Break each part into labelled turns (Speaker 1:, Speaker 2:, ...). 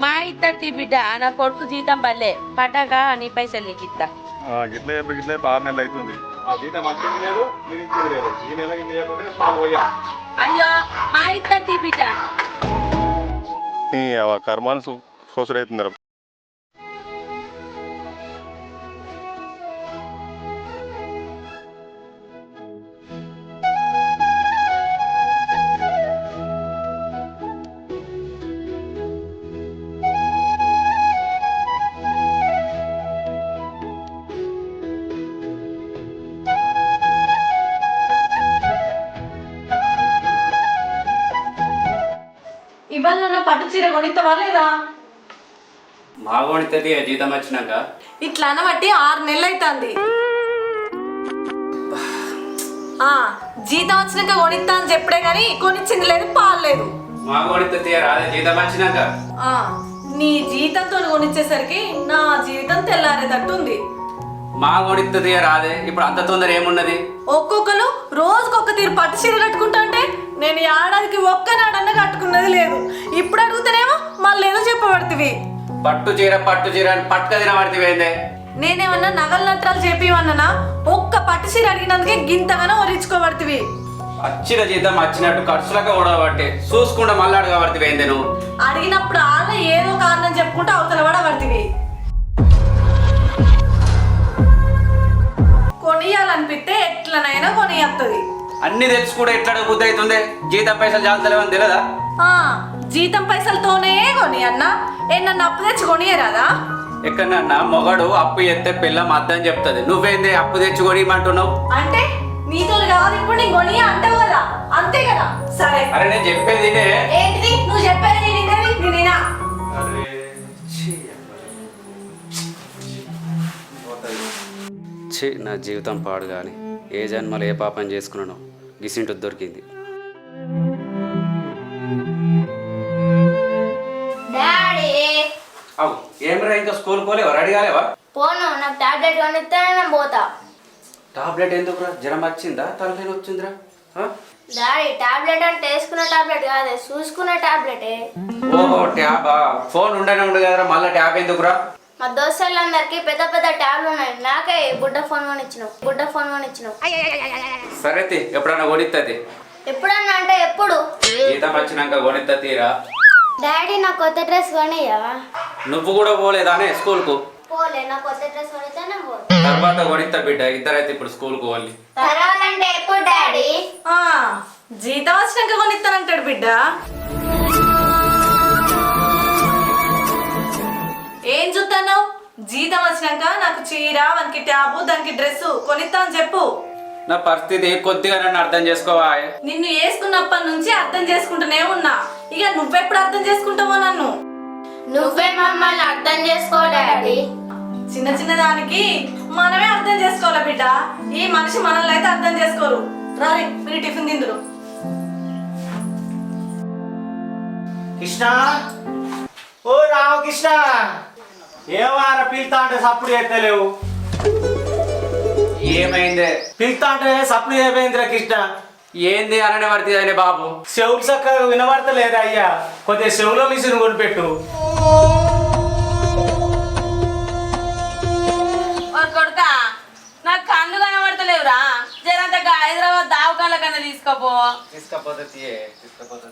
Speaker 1: మా ఇద్దరి బిడ్డ నా కొడుకు జీతం పల్లె పడ్డాక నీ పైసలు నీకు ఇస్తా.
Speaker 2: గిట్లే గిట్లే ఆరు నెలలు అవుతుంది
Speaker 1: అయ్యో మా ఇద్దరి బిడ్డ.
Speaker 2: కర్మాను సోసరైతుంది
Speaker 3: ఇవాళ నా పట్టు చీర కొనిస్తావా లేదా?
Speaker 4: మాగోడితే జీతం వచ్చినాక?
Speaker 3: ఇట్లా అనబట్టి ఆరు నెలలు అవుతుంది ఆ, జీతం వచ్చినాక కొనిస్తా అని చెప్పడే కానీ కొనిచ్చింది లేదు పాలు లేదు.
Speaker 4: మాగోడితే రాదే జీతం వచ్చినాక?
Speaker 3: ఆ, నీ జీతంతో కొనిచ్చేసరికి నా జీవితం తెల్లారేటట్టు ఉంది
Speaker 4: మాగోడితే రాదే ఇప్పుడు అంత తొందర ఏమున్నది?
Speaker 3: ఒక్కొక్కరు రోజుకొక తీరు పట్టు చీర కట్టుకుంటా అంటే నేను ఈ ఏడాదికి ఒక్కనాడన్నా కట్టుకున్నది లేదు. ఇప్పుడు అడుగుతానేమో మళ్ళీ ఏదో చెప్పబడుతుంది.
Speaker 4: పట్టు చీర పట్టు చీర అని పట్టుక తినబడితే
Speaker 3: నేనేమన్నా నగల నట్రాలు చెప్పివన్నా ఒక్క పట్టు చీర అడిగినందుకే గింతగానో ఒరించుకోబడుతుంది
Speaker 4: వచ్చిన జీతం వచ్చినట్టు ఖర్చులకు కూడా పట్టి చూసుకుంటా మళ్ళీ అడగబడితే నువ్వు?
Speaker 3: అడిగినప్పుడు వాళ్ళ ఏదో కారణం చెప్పుకుంటూ అవతల పడబడుతుంది. కొనియాలనిపిస్తే ఎట్లనైనా కొనియత్తది.
Speaker 4: అన్ని తెలిసి కూడా ఎట్లా బుద్ధి అవుతుంది? జీతం పైసలు జాగ్రత్తలేవని తెలియదా?
Speaker 3: ఆ, జీతం పైసలతోనే కొని అన్న. ఏ నన్ను అప్పు తెచ్చి కొనియరాదా
Speaker 4: ఎక్కడన్నా మొగడు అప్పు ఎత్తే పిల్లం అద్దని చెప్తుంది. నువ్వేంది అప్పు తెచ్చుకొని అంటున్నావు
Speaker 3: అంటే నీతో కావాలి ఇప్పుడు నేను కొనియ అంటావు కదా. అంతే కదా. సరే.
Speaker 4: అరే నేను చెప్పేది ఇదే.
Speaker 3: ఏంటిది? నువ్వు చెప్పేది నేను వినేది? నేనేనా
Speaker 4: ఛీ నా జీవితం పాడు కానీ ఏ జన్మలో ఏ పాపం చేసుకున్నానో గిసింటు దొరికింది. అవు ఏమరా ఇంకా స్కూల్ పోలేవా? రెడీ కాలేవా?
Speaker 5: పోను నాకు టాబ్లెట్ కొనిస్తే నేను పోతా.
Speaker 4: టాబ్లెట్ ఎందుకురా? జ్వరం వచ్చిందా? తలకాయ వచ్చిందిరా? ఆ?
Speaker 5: డాడీ టాబ్లెట్ అంటే వేసుకునే టాబ్లెట్ కాదే చూసుకునే టాబ్లెటే.
Speaker 4: ఓహో ట్యాబా? ఫోన్ ఉండనే ఉండు కదరా మళ్ళీ ట్యాబ్ ఎందుకురా?
Speaker 5: మా దోస్తులందరికి పెద్ద పెద్ద ట్యాబ్లు ఉన్నాయి. నాకే బుడ్డ ఫోన్ కొనిచ్చినావు బుడ్డ ఫోన్ కొనిచ్చినావు.
Speaker 4: సరే తి, ఎప్పుడన్నా కొనిస్తుంది
Speaker 5: ఎప్పుడన్నా అంటే ఎప్పుడు?
Speaker 4: జీతం వచ్చినాక తీరా
Speaker 5: డాడీ నా కొత్త డ్రెస్ కొనియా
Speaker 4: నువ్వు కూడా పోలేదానే స్కూల్కు?
Speaker 5: పోలే నా కొత్త డ్రెస్ కొనితే నేను పోతా
Speaker 4: తర్వాత కొనిస్తా బిడ్డ ఇద్దరైతే ఇప్పుడు స్కూల్కు పోవాలి.
Speaker 5: తర్వాత అంటే ఎప్పుడు డాడీ?
Speaker 3: ఆ, జీతం వచ్చినాక కొనిస్తానంటాడు బిడ్డ. ఏం చూస్తున్నావు జీతం వచ్చినాక నాకు చీర వానికి ట్యాబు దానికి డ్రెస్ కొనిస్తా అని చెప్పు.
Speaker 4: నా పరిస్థితి కొద్దిగా నన్ను అర్థం చేసుకోవా
Speaker 3: నిన్ను వేసుకున్నప్పటి నుంచి అర్థం చేసుకుంటూనే ఉన్నా. ఇక నువ్వెప్పుడు అర్థం చేసుకుంటావో నన్ను?
Speaker 5: నువ్వే మమ్మల్ని అర్థం చేసుకో డాడీ.
Speaker 3: చిన్న చిన్న దానికి మనమే అర్థం చేసుకోవాలి బిడ్డ? ఈ మనిషి మనల్ని అయితే అర్థం చేసుకోరు. రారే మీరు టిఫిన్ తిందురు.
Speaker 6: కృష్ణ? ఓ రామకృష్ణ! ఏమార పిలుతా అంటే సప్పుడు చేస్తలేవు?
Speaker 4: ఏమైందే?
Speaker 6: పిలుతా అంటే సప్పుడు అయిపోయిందిరా కృష్ణ.
Speaker 4: ఏంది అననే పడుతుంది అనే బాబు?
Speaker 6: చెవులు చక్కగా వినబడతలేదు అయ్యా? కొద్దిగా చెవులో మిషన్ కొనిపెట్టు.
Speaker 1: కొడుకా నాకు కళ్ళు కనబడతలేవురా. జరంత హైదరాబాద్ దావకాల కన్నా తీసుకోపో.
Speaker 4: తీసుకపోతే తీయే తీసుకపోతే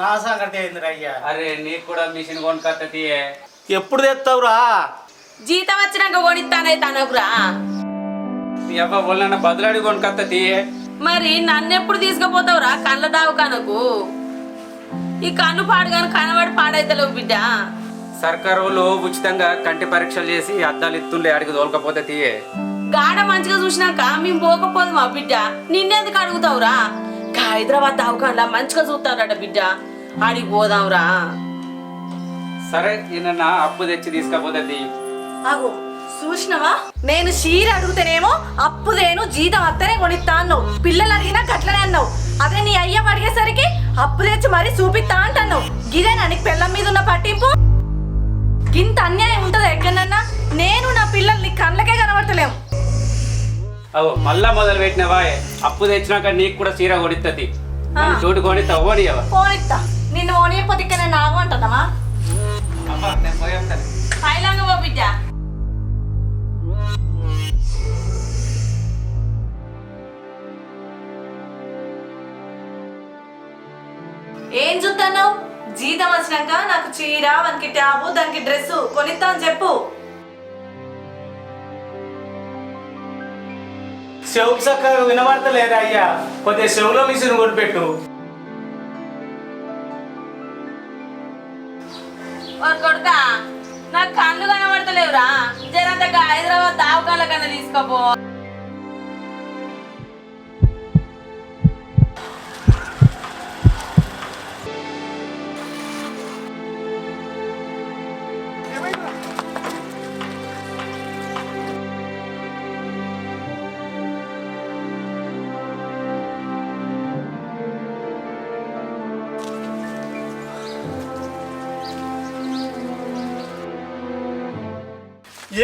Speaker 6: నా సంగతి ఏందిరా అయ్యా.
Speaker 4: అరే నీకు కూడా మిషన్ కొనుకొత్త తీయే.
Speaker 6: ఎప్పుడు తెస్తావురా?
Speaker 1: జీతం వచ్చినాక కొనిస్తానే తనకురా.
Speaker 4: నీ అబ్బా ఒళ్ళన్న బదులాడి కొనుకొత్త తీయే
Speaker 1: మరి నన్ను ఎప్పుడు తీసుకుపోతావురా కళ్ళ దావకానకు? ఈ కన్ను పాడుగాను కనబడి పాడైతలేవు బిడ్డ.
Speaker 4: సర్కారు వాళ్ళు ఉచితంగా కంటి పరీక్షలు చేసి అద్దాలు ఇస్తుండే అడిగి తోలకపోతే తీయే.
Speaker 1: గాడ మంచిగా చూసినాక మేము పోకపోదు మా బిడ్డ? నిన్నెందుకు అడుగుతావురా? హైదరాబాద్ దావకాన్లా మంచిగా చూస్తారట బిడ్డ. ఆడికి పోదాంరా.
Speaker 4: సరే ఈయన అప్పు తెచ్చి తీసుకపోతే తీయి
Speaker 3: ఆగు. చూసినవా? నేను చీర అడుగుతేనేమో అప్పుదేను జీతం అత్తనే కొనిస్తా అన్నావు. పిల్లలు అడిగినా గట్లనే అన్నావు. అదే నీ అయ్య అడిగేసరికి అప్పు తెచ్చి మరీ చూపిస్తా అంటున్నావు. గిదేనా నీకు పిల్లల మీద ఉన్న పట్టింపు? ఇంత అన్యాయం ఉంటుందా ఎక్కడన్నా నేను నా పిల్లలు నీ కళ్ళకే కనబడతలేము.
Speaker 4: అవు మళ్ళా మొదలు పెట్టినవా అప్పు తెచ్చినాక నీకు కూడా చీర కొనిస్తుంది చోటు కొనిస్తా
Speaker 3: పోనిస్తా నిన్ను ఓనియకపోతే ఇక్కడ నేను నాగు అంటున్నామా
Speaker 1: పో బిడ్డ
Speaker 3: ఏం చూస్తున్నావు జీతం వచ్చినాక నాకు చీర వానికి ట్యాబు దానికి డ్రెస్ కొనిస్తా అని చెప్పు.
Speaker 6: చెవు చక్కగా వినబడతలేదు అయ్యా కొద్దిగా చెవులో మిషన్ కొనిపెట్టు.
Speaker 1: హైదరాబాద్ దావకాల తీసుకోపో.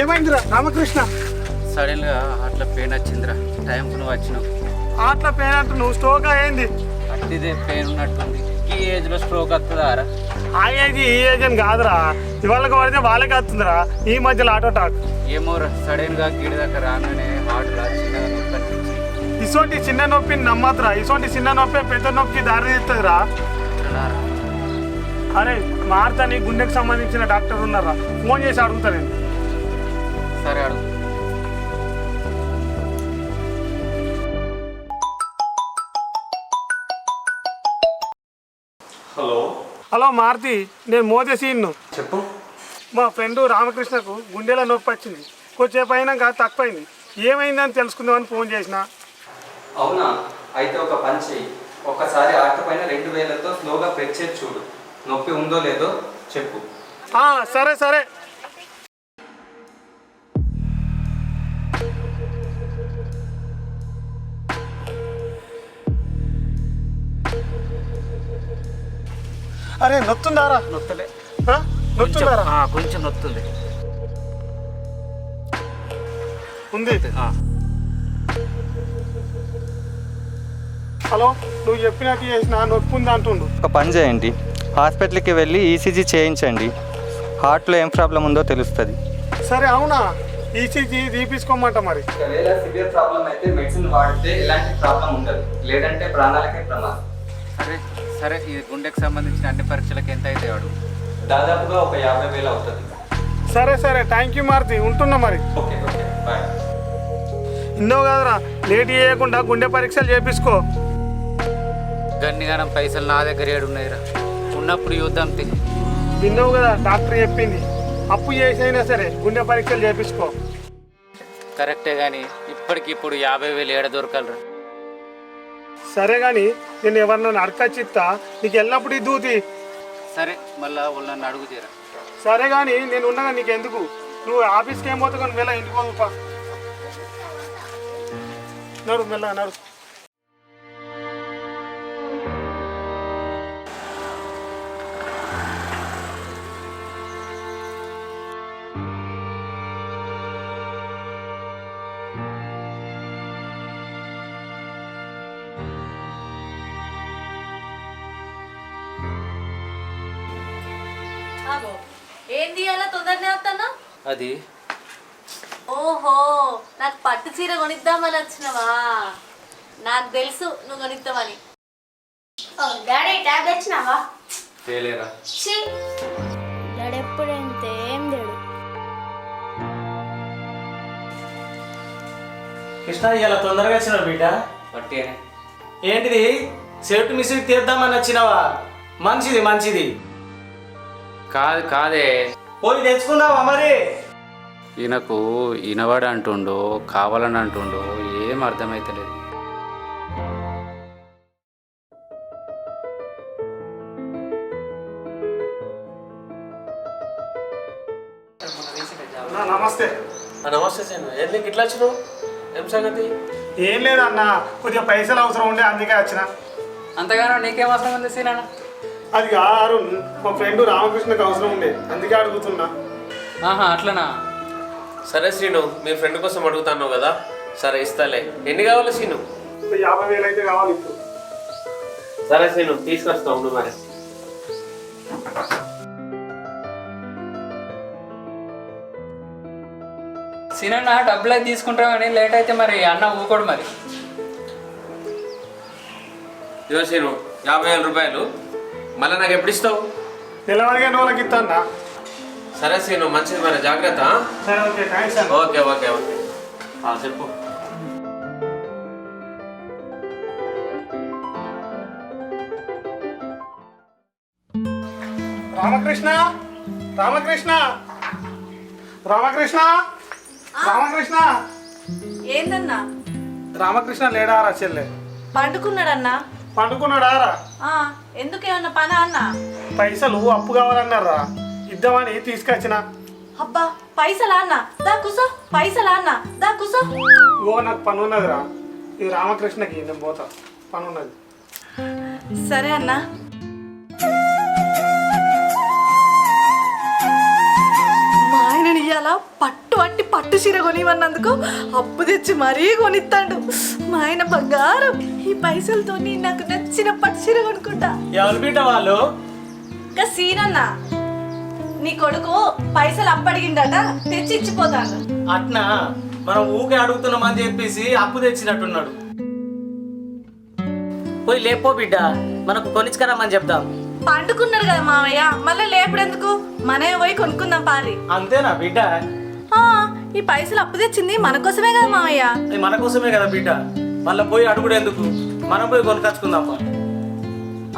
Speaker 7: ఏమైందిరా? రామకృష్ణ.
Speaker 4: సడన్గా అట్లా పెయిన్ వచ్చిందిరా టైంకు నువ్వు వచ్చినావు.
Speaker 7: ఆటల పెయిన్ అంటూ నువ్వు స్ట్రోక్ అయింది
Speaker 4: అట్టిదే పెయిన్ ఉన్నట్టుంది. ఈ ఏజ్లో స్ట్రోక్ వస్తుందా రా?
Speaker 7: ఆ ఏజ్ ఈ ఏజ్ అని కాదురా. ఇవాళకి పడితే వాళ్ళకి వస్తుందిరా ఈ మధ్యలో ఆటో టాక్.
Speaker 4: ఏమో సడన్గా గిడి దగ్గర రాగానే హార్ట్ నొప్పి.
Speaker 7: ఇసోంటి చిన్న నొప్పిని నమ్మద్దురా. ఇసోంటి చిన్న నొప్పి పెద్ద నొప్పికి దారి తీస్తుందిరా? అరే మార్తని గుండెకి సంబంధించిన డాక్టర్ ఉన్నారా? ఫోన్ చేసి అడుగుతా నేను.
Speaker 4: సరే అడుగు
Speaker 2: హలో
Speaker 7: మారుతి నేను మోదే సీన్ను
Speaker 4: చెప్పు.
Speaker 7: మా ఫ్రెండ్ రామకృష్ణకు గుండెలో నొప్పి వచ్చింది. కొంచెంసేపు అయినాక తక్కువైంది. ఏమైందని తెలుసుకుందామని ఫోన్ చేసిన.
Speaker 4: అవునా? అయితే ఒక పని చెయ్యి. ఒకసారి ఆట పైన రెండు వేలతో స్లోగా ప్రెస్ చేసి చూడు. నొప్పి ఉందో లేదో చెప్పు.
Speaker 7: సరే సరే. అరే నొత్తుందారా?
Speaker 4: నొత్తలే?
Speaker 7: నొత్తుందారా?
Speaker 4: ఆ, కొంచెం నొత్తుంది.
Speaker 7: ఉంది.
Speaker 4: ఆ.
Speaker 7: హలో నువ్వు చెప్పినట్టు చేసిన నొప్పి ఉంది అంటుండు.
Speaker 8: ఒక పని చేయండి. హాస్పిటల్కి వెళ్ళి ఈసీజీ చేయించండి. హార్ట్లో ఏం ప్రాబ్లం ఉందో తెలుస్తుంది.
Speaker 7: సరే అవునా? ఈసీజీ తీపించుకోమంట మరి.
Speaker 4: ఒకవేళ సివియర్ ప్రాబ్లం అయితే మెడిసిన్ వాడితే ఎలాంటి ప్రాబ్లం ఉండదు. లేదంటే ప్రాణాలకే ప్రమాదం. సరే సరే ఇది గుండెకి సంబంధించిన అన్ని పరీక్షలకు ఎంత అయితే వాడు? దాదాపుగా ఒక యాభై వేలు అవుతుంది.
Speaker 7: సరే సరే. Thank you Maruti. ఉంటున్నా మరి.
Speaker 4: Okay okay. బాయ్
Speaker 7: ఇన్నో కాదురా. లేట్ చేయకుండా గుండె పరీక్షలు చేపించుకో
Speaker 4: గన్నిగానం పైసలు నా దగ్గర ఏడున్నాయిరా ఉన్నప్పుడు యుద్ధం తి
Speaker 7: విన్నావు కదా డాక్టర్ చెప్పింది. అప్పు చేసైనా సరే గుండె పరీక్షలు చేపించుకో
Speaker 4: కరెక్టే కానీ ఇప్పటికిప్పుడు యాభై వేలు ఏడ దొరకలరా?
Speaker 7: సరే కానీ నేను ఎవరినైనా అడకచ్చిత్తా నీకు ఈ దూతి.
Speaker 4: సరే మళ్ళా వాళ్ళని అడుగు తీరా
Speaker 7: సరే కానీ నేను ఉండగా నీకు ఎందుకు నువ్వు ఆఫీస్కి ఏం పోతావు? కానీ మెల్ల ఇంటికి పోదుపా నడు మెల్ల నడు.
Speaker 3: ఏం తీయాలా తొందరనే వస్తానా?
Speaker 4: అది.
Speaker 3: ఓహో నాకు పట్టు చీర కొనిద్దామని వచ్చినవా? నాకు తెలుసు నువ్వు కొనిద్దామని
Speaker 5: డాడీ ట్యాబ్ తెచ్చినావా
Speaker 4: తేలేరా.
Speaker 5: డాడీ ఎప్పుడు ఇంతే ఏం లేడు
Speaker 6: కృష్ణ ఇలా తొందరగా వచ్చినావు బిడ్డ.
Speaker 4: పట్టే
Speaker 6: ఏంటిది? సేఫ్టీ మిషన్ తీద్దామని వచ్చినావా? మంచిది మంచిది.
Speaker 4: కాదు కాదే.
Speaker 6: పోయి తెచ్చుకుందావా మరి?
Speaker 4: ఈయనకు ఈనవాడు అంటుండో కావాలని అంటుండో ఏం అర్థమైతలేదు.
Speaker 7: నమస్తే.
Speaker 6: నమస్తే సేను. ఇట్లా వచ్చినావు? ఏం సంగతి?
Speaker 7: ఏం లేదన్నా కొద్దిగా పైసలు అవసరం ఉండే అందుకే వచ్చిన.
Speaker 4: అంతగానో నీకేం అవసరం ఉంది సీనాను
Speaker 7: అది అరుణ్ మా ఫ్రెండ్ రామకృష్ణకి అవసరం ఉండే. అందుకే అడుగుతున్నా.
Speaker 4: ఆహా అట్లనా?
Speaker 9: సరే శ్రీను మీ ఫ్రెండ్ కోసం అడుగుతాను కదా? సరే ఇస్తాలే. ఎన్ని కావాలి శ్రీను?
Speaker 7: యాభై వేలు అయితే కావాలి ఇప్పుడు.
Speaker 9: సరే శ్రీను తీసుకొస్తా ఉండు మరి.
Speaker 4: సీనన్న డబ్బులు అయితే తీసుకుంటామని లేట్ అయితే మరి అన్న ఊకోడు మరి.
Speaker 9: ఇదిగో సీను యాభై వేల రూపాయలు. మళ్ళీ నాకు ఎప్పుడు ఇస్తావు?
Speaker 7: తెల్లవారిగా వాళ్ళకి ఇస్తానా
Speaker 9: సరే సీను మంచిది మరి జాగ్రత్త?
Speaker 7: సరే ఓకే థ్యాంక్స్ అన్న.
Speaker 9: Okay okay okay. ఆ, చెప్పు.
Speaker 7: రామకృష్ణ రామకృష్ణ రామకృష్ణ రామకృష్ణ.
Speaker 3: ఏందన్నా?
Speaker 7: రామకృష్ణ లేడారా చెల్లె?
Speaker 3: పండుకున్నాడన్నా?
Speaker 7: పండుకున్నాడారా?
Speaker 3: ఆ, ఎందుకేమన్నా పనా అన్నా?
Speaker 7: పైసలు అప్పు కావాలన్నారా? ఇద్దామని తీసుకొచ్చిన.
Speaker 3: అబ్బా పైసలా అన్న? దా కుసో పైసలా అన్న? దా కుసో.
Speaker 7: ఓ నాకు పని ఉన్నదిరా ఇది రామకృష్ణకి నేను పోతా. పని ఉన్నది
Speaker 3: సరే అన్నా. మా ఇయ్యాల? పట్టు అట్టి పట్టు చీర కొనివన్నందుకు అప్పు తెచ్చి మరీ కొనిస్తాడు మా ఆయన బంగారం. ఈ పైసలతో నాకు నచ్చిన పట్టు చీర కొనుక్కుంటా.
Speaker 6: ఎవరు బిడ్డ వాళ్ళు?
Speaker 3: ఇంకా సీనన్న నీ కొడుకు పైసలు అప్పడిగిండట తెచ్చి ఇచ్చిపోతాడు
Speaker 6: అట్నా? మనం ఊకే అడుగుతున్నామని చెప్పేసి అప్పు తెచ్చినట్టున్నాడు.
Speaker 10: పోయి లేపో బిడ్డ మనకు కొనిచ్చుకరమ్మని చెప్దాం.
Speaker 3: పండుకున్నారు కదా మావయ్య మళ్ళీ లేపడెందుకు? మనమే పోయి కొనుక్కుందాం పారి.
Speaker 6: అంతేనా బిడ్డ?
Speaker 3: ఆ, ఈ పైసలు అప్పు తెచ్చింది మన కోసమే కదా మావయ్య.
Speaker 6: అది మన కోసమే కదా బిడ్డ. మళ్ళీ పోయి అడుగుడు ఎందుకు? మనం పోయి కొనుకొచ్చుకుందాం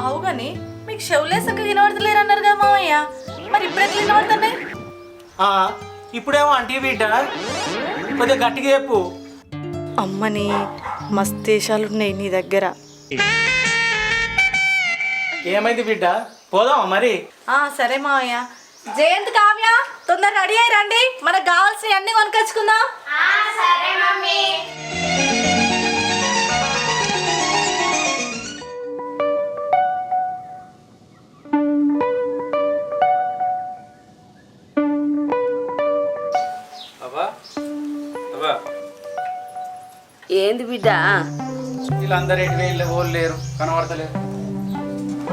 Speaker 3: అవు గాని మీకు షెవులేసక వినబడతలేరు అన్నారు కదా మావయ్య. మరి ఇప్పుడు ఎట్లా వినబడుతున్నాయి?
Speaker 6: ఇప్పుడేమో అంటే బిడ్డ కొద్దిగా గట్టిగా చెప్పు.
Speaker 3: అమ్మని మస్తేషాలు ఉన్నాయి నీ దగ్గర.
Speaker 6: ఏమైంది బిడ్డ? పోదామా మరి?
Speaker 3: ఆ సరే మావయ్య. జయంత్ కావ్య తొందర రెడీ అయ్యి రండి. మనకు కావాల్సినవి అన్ని కొనుకొచ్చుకుందాం
Speaker 5: సరే మమ్మీ.
Speaker 1: ఏంది బిడ్డ?
Speaker 4: వీళ్ళందరూ ఎటు వేళ్ళు ఓళ్ళు లేరు కనబడతలేరు.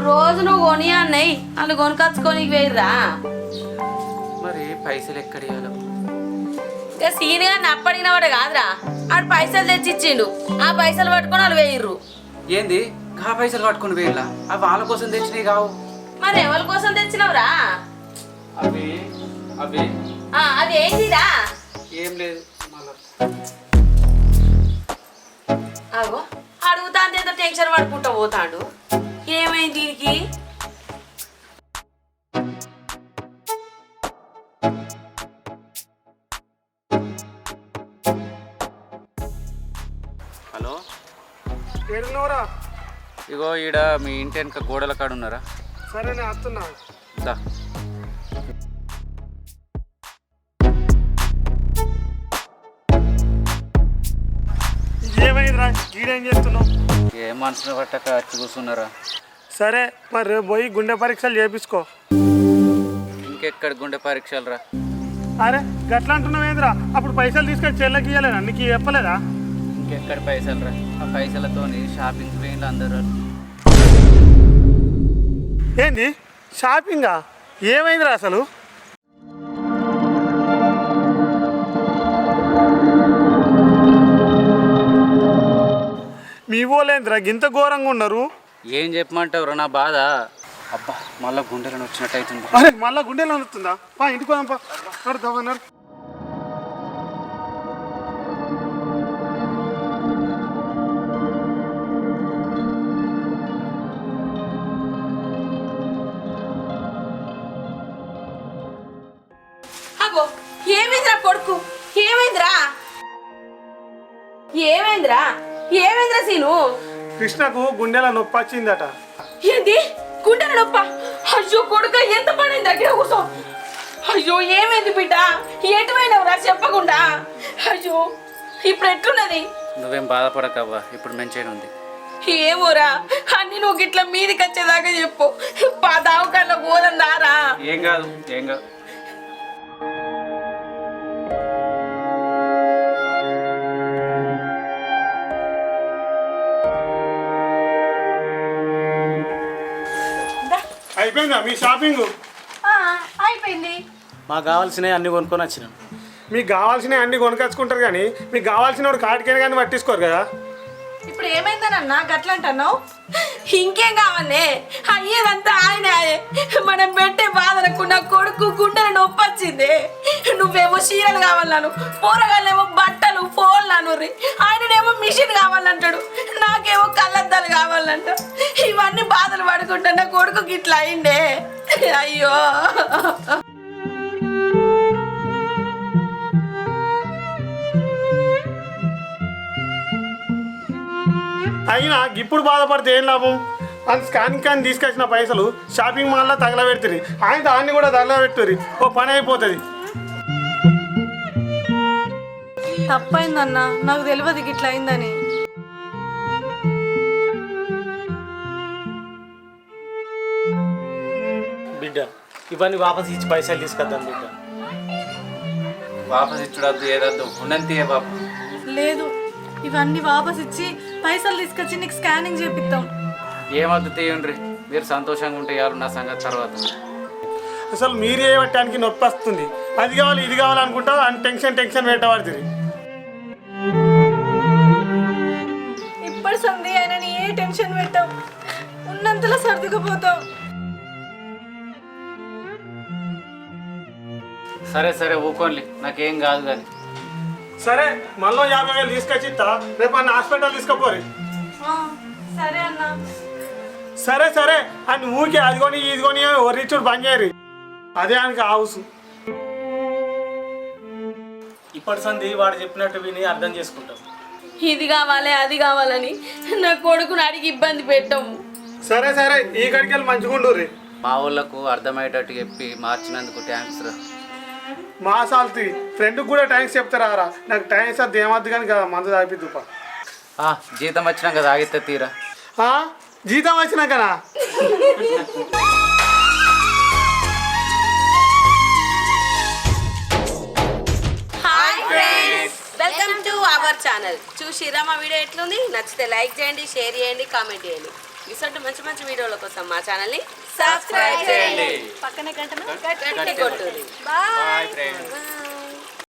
Speaker 1: రోజు నువ్వు కొని అన్నయ్య వాళ్ళు కొనుకొచ్చుకొని వేయరా
Speaker 4: మరి పైసలు ఎక్కడ
Speaker 1: ఇక సీన్ గారిని అప్పడిగిన వాడు కాదురా. ఆడు పైసలు తెచ్చి ఇచ్చిండు ఆ పైసలు పట్టుకొని వాళ్ళు వేయిర్రు
Speaker 4: ఏంది? కా పైసలు పట్టుకుని వేయాల అవి వాళ్ళ కోసం తెచ్చినవి కావు.
Speaker 1: మరి ఎవరి కోసం తెచ్చినవురా?
Speaker 4: అవి అవి.
Speaker 1: ఆ, అది ఏంటిరా
Speaker 4: ఏం లేదు మళ్ళా.
Speaker 1: అగో అడుగుతా ఏదో టెన్షన్ పడుకుంటా పోతాడు. ఏమైంది దీనికి?
Speaker 4: హలో.
Speaker 7: ఏడున్నవరా?
Speaker 4: ఇగో ఈడ మీ ఇంటి వెనక గోడల కాడ ఉన్నారా
Speaker 7: సరే నేను వస్తున్నా
Speaker 4: దా.
Speaker 7: గీడేం చేస్తున్నావు?
Speaker 4: ఏ మనసును పట్టక వచ్చి కూర్చున్నారా?
Speaker 7: సరే మరి రేపు పోయి గుండె పరీక్షలు చేపించుకో
Speaker 4: ఇంకెక్కడ గుండె పరీక్షలు రా?
Speaker 7: అరే గట్లా అంటున్నావు ఏందిరా? అప్పుడు పైసలు తీసుకొని చెల్లకి ఇవ్వలేదా నీకు చెప్పలేదా?
Speaker 4: ఇంకెక్కడ పైసలు రా? ఆ పైసలతోని షాపింగ్ పోయింది అందరూ.
Speaker 7: ఏంది? షాపింగా ఏమైందిరా అసలు? మీ గింత ఘోరంగా ఉన్నారు?
Speaker 4: ఏం చెప్పమంటావు నా బాధ. అబ్బా మళ్ళా గుండెలను వచ్చినట్టు అవుతుంది.
Speaker 7: అరే మళ్ళా గుండెలో వస్తుందా? పా ఇంటికి పోదాం పా. నడు, దవ్వ, నడు.
Speaker 1: అగో ఏమైందిరా కొడుకు? ఏమైందిరా? ఏమైందిరా? ఏమైందిరా సీను?
Speaker 7: కృష్ణకు గుండెల నొప్పి వచ్చిందట.
Speaker 1: ఏంది? గుండెల నొప్ప? అయ్యో కొడుక ఎంత పడింది దగ్గర కూర్చో. అయ్యో ఏమైంది బిడ్డ? ఎటువైనవురా చెప్పకుండా? అయ్యో ఇప్పుడు ఎట్లున్నది?
Speaker 4: నువ్వేం బాధపడకవ్వా ఇప్పుడు మంచిగా ఉంది.
Speaker 1: ఏమోరా అన్ని నువ్వు గిట్ల మీదికి వచ్చేదాకా చెప్పు. పా దావకాల్లో పోదాం దారా.
Speaker 4: ఏం కాదు ఏం కాదు.
Speaker 7: అయిపోయిందా? మీ షాపింగ్?
Speaker 3: ఆ, అయిపోయింది.
Speaker 6: మాకు కావాల్సినవి అన్ని కొనుక్కొని వచ్చినాం.
Speaker 7: మీకు కావాల్సినవి అన్ని కొనుకొచ్చుకుంటారు కానీ మీకు కావాల్సిన వాడు కాటికైనా కానీ పట్టించుకోరు కదా?
Speaker 3: ఇప్పుడు ఏమైందనన్నా? గట్ల అంటున్నావు
Speaker 1: ఇంకేం కావాలే? అయ్యేదంతా ఆయన. మనం పెట్టే బాధలకు నా కొడుకు గుండెల నొప్పి వచ్చింది నువ్వేమో చీరలు కావాలను పోరగాళ్ళేమో బట్టలు ఫోన్లు అనుర్రి. ఆయననేమో మిషన్ కావాలంటాడు. నాకేమో కళ్ళద్దాలు కావాలంట. ఇవన్నీ బాధలు పడుకుంటా నా కొడుకు ఇట్లా అయిండే. అయ్యో.
Speaker 7: అయినా ఇప్పుడు బాధపడితే ఏం లాభం? అది స్కాన్ కానీ తీసుకొచ్చిన పైసలు షాపింగ్ మాల్లో తగలబెడుతుంది ఆయన దాన్ని కూడా తగలబెట్టుర్రి. ఓ పని అయిపోతుంది.
Speaker 3: తప్పైందన్నా. నాకు తెలియదు గిట్ల అయిందని.
Speaker 6: బిడ్డ ఇవన్నీ వాపస్ ఇచ్చి పైసలు తీసుకొద్దాం బిడ్డ.
Speaker 4: వాపస్ ఇచ్చుడద్దు ఏదద్దు. ఉన్నంతే బాబు.
Speaker 3: లేదు ఇవన్నీ వాపస్ ఇచ్చి పైసలు తీసుకొచ్చి నీకు స్కానింగ్ చేపిస్తాం
Speaker 4: ఏమద్దు తీయండి మీరు సంతోషంగా ఉంటే చాలు నా సంగతి తర్వాత.
Speaker 7: అసలు మీరు ఏ పట్టడానికి నొప్పి వస్తుంది. అది కావాలి ఇది కావాలి అనుకుంటా అని టెన్షన్ టెన్షన్ పెట్టబడుతుంది.
Speaker 3: ఇప్పటి సంది ఆయన ఏ టెన్షన్ పెట్టావు? ఉన్నంతలో సర్దుకుపోతావు.
Speaker 4: సరే సరే ఊకోండి. నాకేం కాదు కానీ.
Speaker 7: సరే మళ్ళీ యాభై వేలు తీసుకొచ్చి ఇస్తా. రేపు అన్న హాస్పిటల్ తీసుకుపోరి.
Speaker 3: ఆ, సరే అన్నా.
Speaker 7: సరే సరే. అని ఊరికే అది కొని ఇది కొని ఒరిచుడు బంద్ చేయరు అదే ఆయనకి హౌస్
Speaker 6: ఇప్పటి సంది వాడు చెప్పినట్టు విని అర్థం చేసుకుంటాం.
Speaker 1: ఇది కావాలి అది కావాలని నా కొడుకుని అడిగి ఇబ్బంది పెట్టాము
Speaker 7: సరే సరే ఈ కడికి వెళ్ళి మంచిగుండు
Speaker 4: మా వాళ్ళకు అర్థమయ్యేటట్టు చెప్పి మార్చినందుకు థ్యాంక్స్ రా.
Speaker 7: మా సాల్తి ఫ్రెండ్కి కూడా థ్యాంక్స్ చెప్తారా రా? నాకు థ్యాంక్స్ అది ఏమద్దు కానీ కదా మందు తాగిద్దుపా
Speaker 4: ఆ, జీతం వచ్చినాక తాగితే తీరా.
Speaker 7: ఆ? జీతం వచ్చినాకనా?
Speaker 1: అవర్ ఛానల్ చూసిరా మా వీడియో ఎట్లుంది? నచ్చితే లైక్ చేయండి షేర్ చేయండి కామెంట్ చేయండి. ఇసంటి మంచి మంచి వీడియోల కోసం మా ఛానల్ని సబ్స్క్రైబ్ చేయండి.
Speaker 3: పక్కనే
Speaker 1: కొట్టుర్రి.
Speaker 4: బాయ్.